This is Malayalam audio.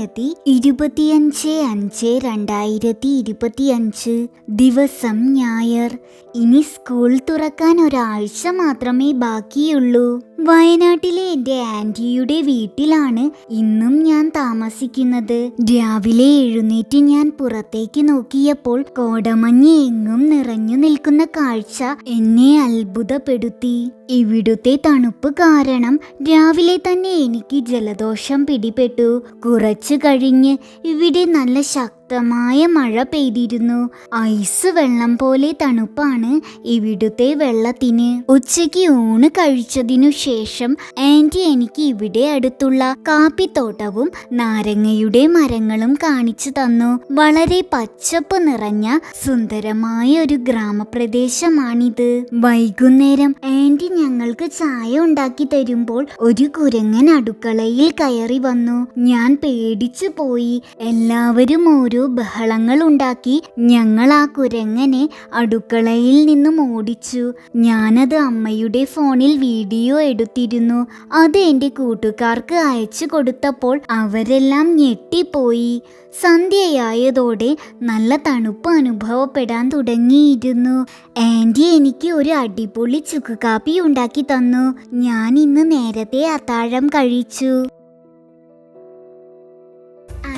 തീയതി ഇരുപത്തിയഞ്ച് അഞ്ച് രണ്ടായിരത്തി ഇരുപത്തിയഞ്ച് ദിവസം ഞായർ. ഇനി സ്കൂൾ തുറക്കാൻ ഒരാഴ്ച മാത്രമേ ബാക്കിയുള്ളൂ. വയനാട്ടിലെ എന്റെ ആന്റിയുടെ വീട്ടിലാണ് ഇന്നും ഞാൻ താമസിക്കുന്നത്. രാവിലെ എഴുന്നേറ്റ് ഞാൻ പുറത്തേക്ക് നോക്കിയപ്പോൾ കോടമഞ്ഞ് എങ്ങും നിറഞ്ഞു നിൽക്കുന്ന കാഴ്ച എന്നെ അത്ഭുതപ്പെടുത്തി. ഇവിടുത്തെ തണുപ്പ് കാരണം രാവിലെ തന്നെ എനിക്ക് ജലദോഷം പിടിപെട്ടു. കുറച്ചു കഴിഞ്ഞ് ഇവിടെ നല്ല ശക്തമായ മഴ പെയ്തിരുന്നു. ഐസ് വെള്ളം പോലെ തണുപ്പാണ് ഇവിടുത്തെ വെള്ളത്തിന്. ഉച്ചയ്ക്ക് ഊണ് കഴിച്ചതിനു ശേഷം ആന്റി എനിക്ക് ഇവിടെ അടുത്തുള്ള കാപ്പിത്തോട്ടവും നാരങ്ങയുടെ മരങ്ങളും കാണിച്ചു തന്നു. വളരെ പച്ചപ്പ് നിറഞ്ഞ സുന്ദരമായ ഒരു ഗ്രാമപ്രദേശമാണിത്. വൈകുന്നേരം ആന്റി ഞങ്ങൾക്ക് ചായ ഉണ്ടാക്കി തരുമ്പോൾ ഒരു കുരങ്ങൻ അടുക്കളയിൽ കയറി വന്നു. ഞാൻ പേടിച്ചു പോയി. എല്ലാവരും ഓരോ ബഹളങ്ങൾ ഉണ്ടാക്കി ഞങ്ങൾ ആ കുരങ്ങനെ അടുക്കളയിൽ നിന്നും ഓടിച്ചു. ഞാനത് അമ്മയുടെ ഫോണിൽ വീഡിയോ എടുത്തിരുന്നു. അത് എന്റെ കൂട്ടുകാർക്ക് അയച്ചു കൊടുത്തപ്പോൾ അവരെല്ലാം ഞെട്ടിപ്പോയി. സന്ധ്യയായതോടെ നല്ല തണുപ്പ് അനുഭവപ്പെടാൻ തുടങ്ങിയിരുന്നു. ആന്റി എനിക്ക് ഒരു അടിപൊളി ചുക്ക് കാപ്പി ഉണ്ടാക്കി തന്നു. ഞാൻ ഇന്ന് നേരത്തെ അത്താഴം കഴിച്ചു.